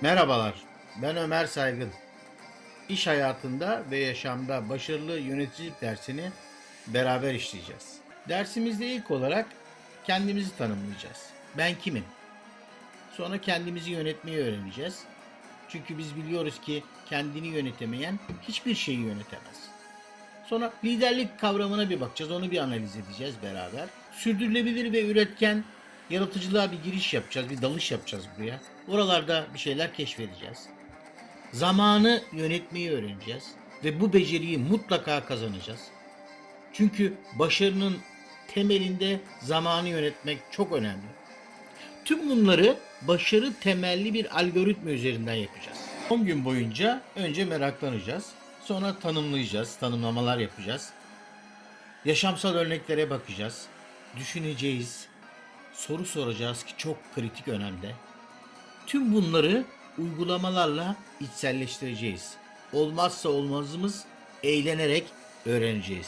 Merhabalar, ben Ömer Saygın. İş hayatında ve yaşamda başarılı yöneticilik dersini beraber işleyeceğiz. Dersimizde ilk olarak kendimizi tanımlayacağız. Ben kimim? Sonra kendimizi yönetmeyi öğreneceğiz. Çünkü biz biliyoruz ki kendini yönetemeyen hiçbir şeyi yönetemez. Sonra liderlik kavramına bir bakacağız. Onu bir analiz edeceğiz beraber. Sürdürülebilir ve üretken yaratıcılığa bir giriş yapacağız. Bir dalış yapacağız buraya. Oralarda bir şeyler keşfedeceğiz. Zamanı yönetmeyi öğreneceğiz. Ve bu beceriyi mutlaka kazanacağız. Çünkü başarının temelinde zamanı yönetmek çok önemli. Tüm bunları başarı temelli bir algoritma üzerinden yapacağız. 10 gün boyunca önce meraklanacağız. Sonra tanımlayacağız, tanımlamalar yapacağız. Yaşamsal örneklere bakacağız. Düşüneceğiz. Soru soracağız ki çok kritik önemde. Tüm bunları uygulamalarla içselleştireceğiz. Olmazsa olmazımız eğlenerek öğreneceğiz.